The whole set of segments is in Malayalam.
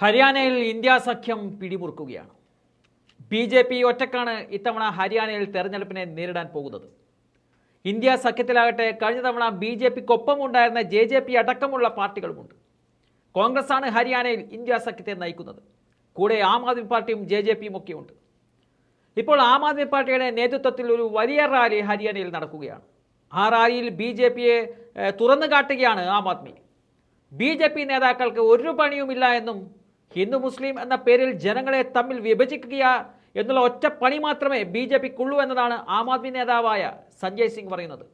ഹരിയാനയിൽ ഇന്ത്യ സഖ്യം പിടിമുറുക്കുകയാണ്. ബി ജെ പി ഒറ്റക്കാണ് ഇത്തവണ ഹരിയാനയിൽ തെരഞ്ഞെടുപ്പിനെ നേരിടാൻ പോകുന്നത്. ഇന്ത്യ സഖ്യത്തിലാകട്ടെ കഴിഞ്ഞ തവണ ബി ജെ പിക്കൊപ്പം ഉണ്ടായിരുന്ന ജെ ജെ പി അടക്കമുള്ള പാർട്ടികളുമുണ്ട്. കോൺഗ്രസ്സാണ് ഹരിയാനയിൽ ഇന്ത്യ സഖ്യത്തെ നയിക്കുന്നത്. കൂടെ ആം ആദ്മി പാർട്ടിയും ജെ ജെ പിയും ഒക്കെയുണ്ട്. ഇപ്പോൾ ആം ആദ്മി പാർട്ടിയുടെ നേതൃത്വത്തിൽ ഒരു വലിയ റാലി ഹരിയാനയിൽ നടക്കുകയാണ്. ആ റാലിയിൽ ബി ജെ പിയെ തുറന്നു കാട്ടുകയാണ് Aam Aadmi. B J P നേതാക്കൾക്ക് ഒരു പണിയുമില്ല എന്നും ഹിന്ദു മുസ്ലിം എന്ന പേരിൽ ജനങ്ങളെ തമ്മിൽ വിഭജിക്കുക എന്നുള്ള ഒറ്റ പണി മാത്രമേ ബി ജെ പിക്കുള്ളൂ എന്നതാണ് ആം ആദ്മി നേതാവായ സഞ്ജയ് സിംഗ് പറയുന്നത്.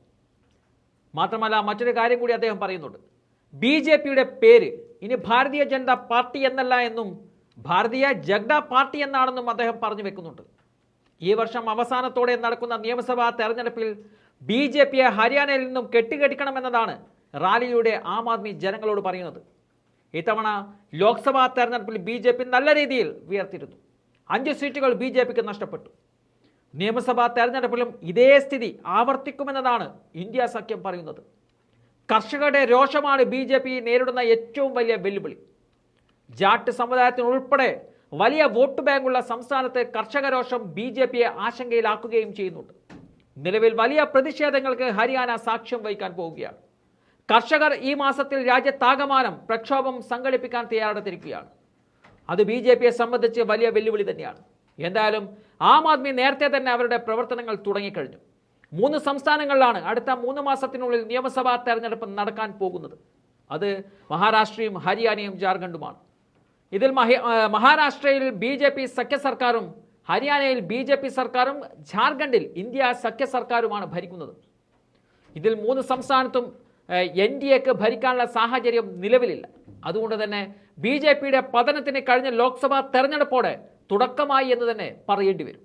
മാത്രമല്ല മറ്റൊരു കാര്യം കൂടി അദ്ദേഹം പറയുന്നുണ്ട്. ബി ജെ പിയുടെ പേര് ഇനി ഭാരതീയ ജനതാ പാർട്ടി എന്നല്ല എന്നും ഭാരതീയ ജഗ്ഡ പാർട്ടി എന്നാണെന്നും അദ്ദേഹം പറഞ്ഞു വെക്കുന്നുണ്ട്. ഈ വർഷം അവസാനത്തോടെ നടക്കുന്ന നിയമസഭാ തെരഞ്ഞെടുപ്പിൽ ബി ജെ പിയെ ഹരിയാനയിൽ നിന്നും കെട്ടിക്കെട്ടിക്കണമെന്നതാണ് റാലിയുടെ ആം ആദ്മി ജനങ്ങളോട് പറയുന്നത്. ഇത്തവണ ലോക്സഭാ തെരഞ്ഞെടുപ്പിൽ ബി ജെ പി നല്ല രീതിയിൽ ഉയർത്തിയിരുന്നു അഞ്ച് സീറ്റുകൾ ബി ജെ പിക്ക് നഷ്ടപ്പെട്ടു. നിയമസഭാ തെരഞ്ഞെടുപ്പിലും ഇതേ സ്ഥിതി ആവർത്തിക്കുമെന്നതാണ് ഇന്ത്യ സഖ്യം പറയുന്നത്. കർഷകരുടെ രോഷമാണ് ബി ജെ പി നേരിടുന്ന ഏറ്റവും വലിയ വെല്ലുവിളി. ജാട്ട് സമുദായത്തിനുൾപ്പെടെ വലിയ വോട്ട് ബാങ്കുള്ള സംസ്ഥാനത്ത് കർഷക രോഷം ബി ജെ പിയെ ആശങ്കയിലാക്കുകയും ചെയ്യുന്നുണ്ട്. നിലവിൽ വലിയ പ്രതിഷേധങ്ങൾക്ക് ഹരിയാന സാക്ഷ്യം വഹിക്കാൻ പോവുകയാണ്. കർഷകർ ഈ മാസത്തിൽ രാജ്യത്താകമാനം പ്രക്ഷോഭം സംഘടിപ്പിക്കാൻ തയ്യാറെടുത്തിരിക്കുകയാണ്. അത് ബി ജെ പിയെ സംബന്ധിച്ച് വലിയ വെല്ലുവിളി തന്നെയാണ്. എന്തായാലും ആം ആദ്മി നേരത്തെ തന്നെ അവരുടെ പ്രവർത്തനങ്ങൾ തുടങ്ങിക്കഴിഞ്ഞു. മൂന്ന് സംസ്ഥാനങ്ങളിലാണ് അടുത്ത മൂന്ന് മാസത്തിനുള്ളിൽ നിയമസഭാ തെരഞ്ഞെടുപ്പ് നടക്കാൻ പോകുന്നത്. അത് മഹാരാഷ്ട്രയും ഹരിയാനയും ജാർഖണ്ഡുമാണ്. ഇതിൽ മഹാരാഷ്ട്രയിൽ ബി ജെ പി സഖ്യ സർക്കാരും ഹരിയാനയിൽ ബി ജെ പി സർക്കാരും ജാർഖണ്ഡിൽ ഇന്ത്യ സഖ്യ സർക്കാരുമാണ് ഭരിക്കുന്നത്. ഇതിൽ മൂന്ന് സംസ്ഥാനത്തും എൻ ഡി എക്ക് ഭരിക്കാനുള്ള സാഹചര്യം നിലവിലില്ല. അതുകൊണ്ട് തന്നെ ബി ജെ പിയുടെ പതനത്തിന് കഴിഞ്ഞ ലോക്സഭാ തെരഞ്ഞെടുപ്പോടെ തുടക്കമായി എന്ന് തന്നെ പറയേണ്ടി വരും.